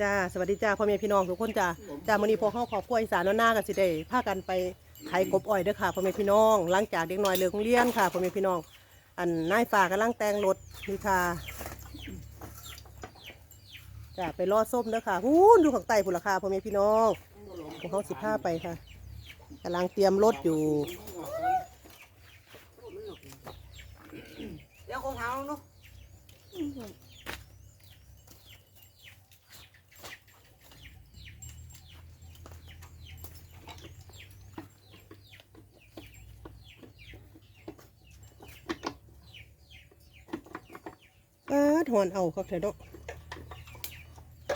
จ้าสวัสดีจ้าพ่อแม่พี่น้องทุกคนจ้าจ้ามื้อนี้พวกเฮาครอบครัวอีสานหน้ากันสิได้พากันไปไถกบอ้อยเด้อค่ะพ่อแม่พี่น้อง หลังจากเด็กน้อยเลิกโรงเรียนค่ะพ่อแม่พี่น้อง อันนายฟ้ากกำลังแต่งรถนี่ค่ะจ้าไปรอดส้มเด้อค่ะฮู้ดูข้างใต้พุ่นราคาพ่อแม่พี่น้องพวกเฮาสิพาไปค่ะกำลังเตรียมรถอยู่เดี๋ยวคงเท้าเนาะ เออถอนเอาครับเถอะเนาะ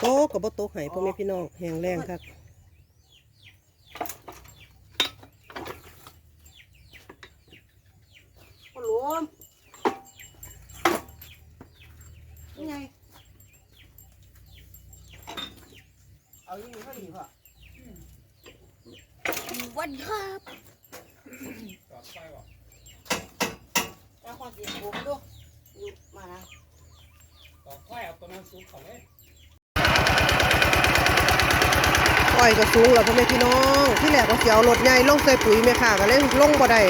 โตะกับบ่โตะให้พ่อแม่พี่น้องแห้งแรงครับพอหลวมนี่ไงเอาอย่างนี้ก็ดีพ่อ วันครับ แล้วความเสียงผมดูอยู่มานะ ต่อไฟเอาตัวนั้นซุปลยอ้อยก็สูงแล้วพ่อแม่พี่น้อง ที่แรกก็เสียวรถใหญ่ลงใส่ปุ๋ยแม่ค่ะก็เลยลงบ่ได้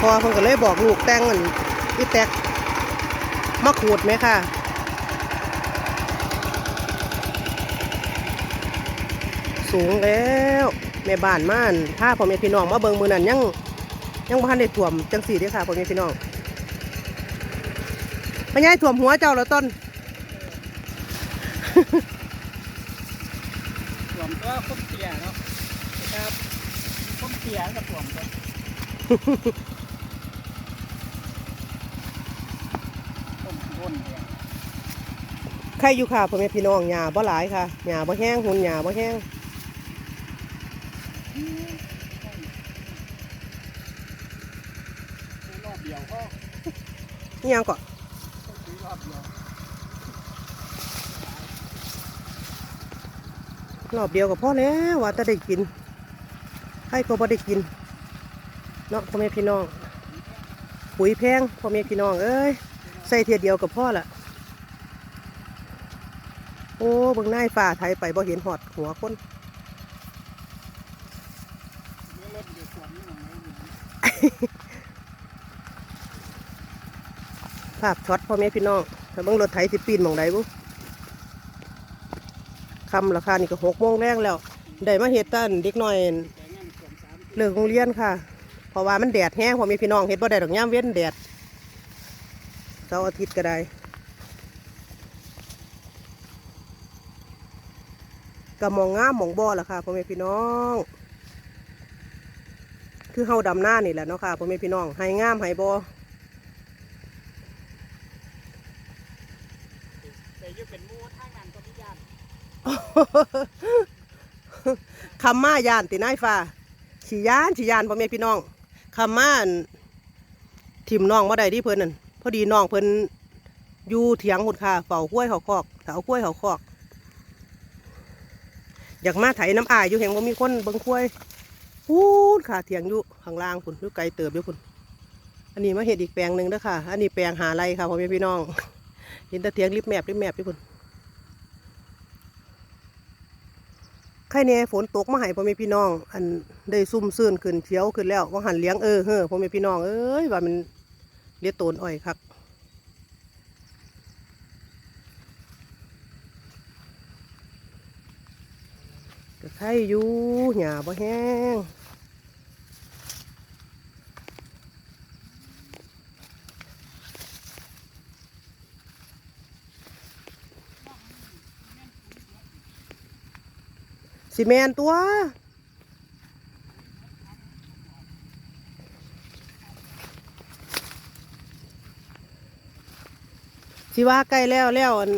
พอเพิ่นก็เลยบอกลูกแต่งอันอีแตกมาขูดแม่ค่ะสูงแล้วแม่บ้านม่านถ้าพ่อแม่พี่น้องมาเบิงมือนั้นยังยังพันได้ท่วมจังสี่เด้ค่ะพ่อแม่พี่น้องพญายท่วมหัวเจ้าแล้วต้น สวม ก็ต้มเตียเนาะนะครับต้มเตียกับสวมกันต้มข้นเนี่ยใครอยู่ค่ะพ่อแม่พี่น้องหญ้าบ่หลายค่ะหญ้าบ่แห้งหุ่นหญ้าบ่แห้งรอบเดียวก็ นี่ยังก่อน รอบเดียว รอบเดียวก็พอแล้วว่าจะได้กินใครก็บ่ได้กินเนาะพ่อแม่พี่น้องปุ๋ยแพงพ่อแม่พี่น้องเอ้ยใส่เทียเดียวกับพ่อละโอ้บิ่งนายฝ่าไทยไปบ่เห็นหอดหัวคนภาพช็อตพ่อแม่พี่น้องถ้าบิ่งรถไถสิปีนมองใดบุ คำราคานี่ก็หกโมงแรงแล้วได้มาเฮ็ดตันเด็กน้อยเลิกโรงเรียนค่ะ เพราะว่ามันแดดแห้งพ่อม่พี่น้องเฮ็ดบ่ได้ดอกย่ามเว้นแดดเสาร์อาทิตย์ก็ได้ก็มองงามมองบ่ล่ะค่ะพ่อแม่พี่น้อง คือเฮาดำหน้านี่แหละเนาะค่ะพ่อแม่พี่น้องให้งามให้บ่แต่อยังเป็นหมูทางนั้นก็มีญาติ คำม่ายานตินายฟ้าฉียานฉียานพ่อแม่พี่น้องคำม่านทิมน้องมาได้ที่เพิ่นนั่นพอดีน้องเพิ่นอยู่เถียงหุดค่ะเฝ้าข้วยเขาคอกเสาข้วยเขาคอก อยากมาไถน้ำอายอยู่เห็นว่ามีคนบิ่งข้วยพูดค่ะเถียงอยู่ข้างล่างคุณอยู่ไกลเติบอยู่คุณอันนี้มาเห็ดอีกแปลงหนึ่งด้อค่ะ อันนี้แปลงหาไรค่ะพ่อแม่พี่น้องเห็นต่เถียงริบแมบริบแมบอยู่คุณ ไข่เนี่ยฝนตกมาให้พ่อแม่พี่น้อง อันได้ซุ่มซื่นขึ้นเขียวขึ้นแล้วว่าหันเลี้ยงเออเฮ้อพ่อแม่พี่น้องเอ้ยว่ามันเลี้ยงโตนอ้อยครับก็ไข่อยู่หยาบ่แห้ง สิแมนตัว สิว่าใกล้แล้วแล้วอัน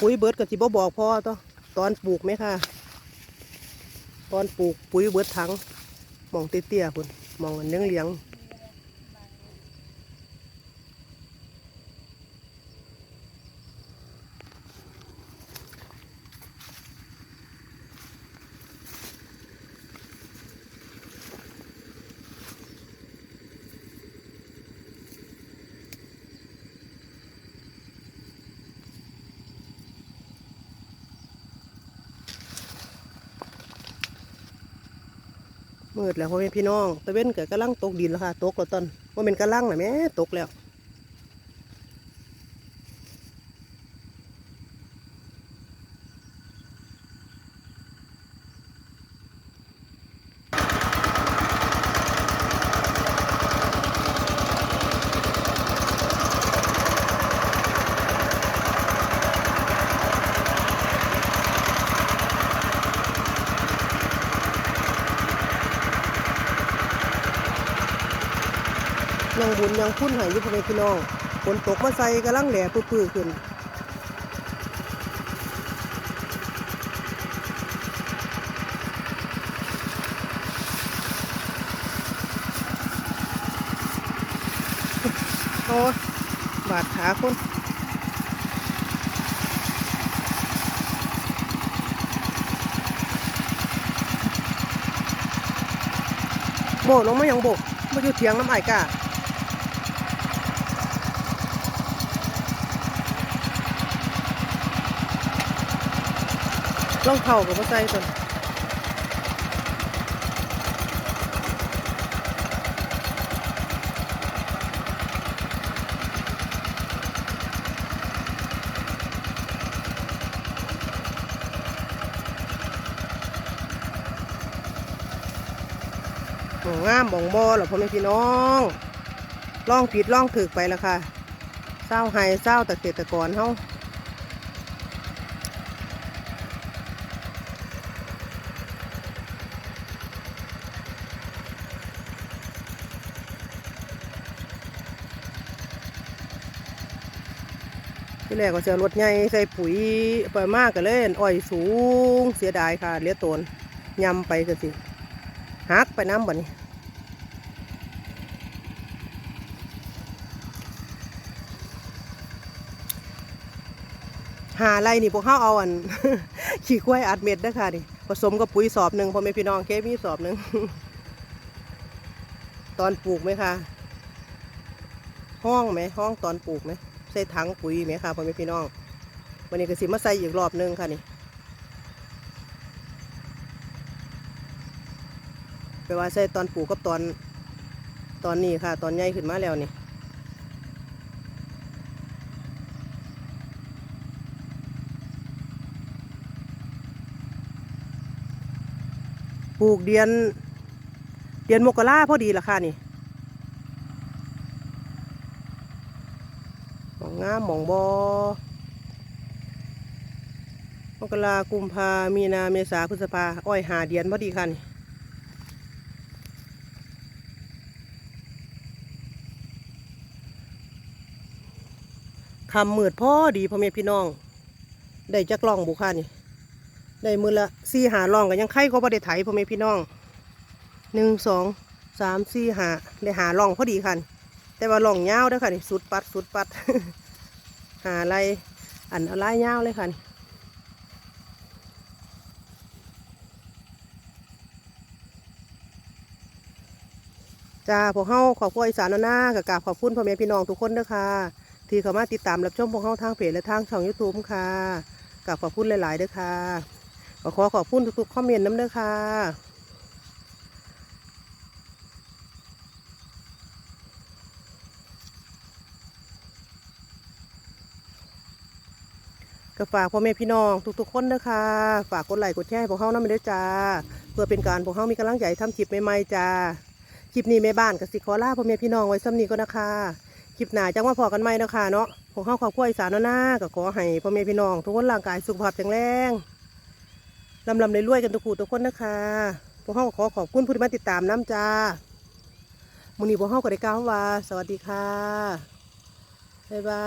ปุ๋ยเบิร์ดก็สิบ่บอกพ่อตัวตอนปลูกไหมค่ะ ตอนปลูกปุ๋ยเบิร์ดถังมองเตี้ยๆพุ่นมองอันเลี้ยงเลี้ยง มืดแล้วพ่อแม่พี่น้องตะเว้นก็กะลังตกดินแล้วค่ะ ตกแล้วตอนว่าเป็นกะลังนะแม่ตกแล้ว ยังบุญยังพุ่นหายยุพ่อแม่พี่น้องฝนตกมาใส่กำลังแหล่ปื้อๆขึ้นโอ้บาดขาคนโบกลงมายังโบกมาอยู่เถียงน้ำไอ้กา ลองเข่ากับมาใส่ตัวโอ้งามบองบอเหรอพ่อแม่พี่น้องล่องผิดล่องถึกไปแล้วค่ะเศร้าไห้เศร้าแต่เกษตรกรเฮา แรกก็จะรถใหญ่ใส่ปุ๋ยไปมากก็เลยอั่นอ้อยสูงเสียดายค่ะเลี้ยตนยำไปก็สิหักไปน้ำบ่นี้หาไรนี่พวกเขาเอาอัน ขี้กล้วยอัดเม็ดนะค่ะนี่ผสมกับปุ๋ยสอบหนึ่งพ่อแม่พี่น้องเคมีสอบหนึ่งตอนปลูกไหมคะห้องไหมห้องตอนปลูกไหม ใส่ถังปุ๋ยไหมค่ะพ่อแม่พี่น้องวันนี้ก็สิมาใส่อีกรอบหนึงค่ะนี่แปว่าใส่ตอนปลูกกับตอนตอนนี้ค่ะ ตอนใหญ่ขึ้นมาแล้วนี่ปลูกเดือนเดือนมกราพอดีละค่ะนี่ หมองงามหมองบอมกรากุมภามีนาเมษาพฤษภาอ้อยหาเดือนพอดีค่ะนี่คำมืดพ่อดีพ่อแม่พี่น้อง ได้จักล่องบุค่ะนี่ได้มือละสี่หาล่องกันยังไข่ก็บ่ได้ไถพ่อแม่พี่น้องหนึ่งสองสามสี่หาได้หาล่องพอดีค่ะนี่แต่ว่าล่องยาวเด้อค่ะนี่สุดปัดสุดปัด หาอะไรอันอะไรยาวเลยค่ะนี่จ้าพวกเฮาขอบคุณอีสานนากับกาบขอบคุณพ่อแม่พี่น้องทุกคนด้ค่ะ ที่เข้ามาติดตามรับชมพวกเฮาทางเพจและทางช่องยูทูบค่ะกาบขอบคุณหลายๆเด้อค่ะขอขอบคุณทุกๆคอมเมนต์น้ำเด้อค่ะ ก็ฝากพ่อแม่พี่น้องทุกๆคนนะคะ ฝากกดไลค์กดแชร์พวกเขานั่นไปด้วยจ้า เพื่อเป็นการพวกเขามีกำลังใจทำคลิปใหม่ๆจ้า คลิปนี้แม่บ้านกับสิขอลาพ่อแม่พี่น้องไว้ซ้ำนี้ก็นะคะ คลิปหน้าจังว่าพอกันไหมนะคะเนาะพวกเขาขอบคุณอีสานเนาก็ขอให้พ่อแม่พี่น้อง ทุกคนร่างกายสุขภาพแข็งแรงลำลำรวยกันทุกคู่ทุกคนนะคะพวกเขาก็ขอขอบคุณผู้ที่มาติดตามน้ำจ้ามูนีพวกเขาก็ได้กล่าวว่า สวัสดีค่ะบ๊ายบา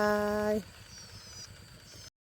ย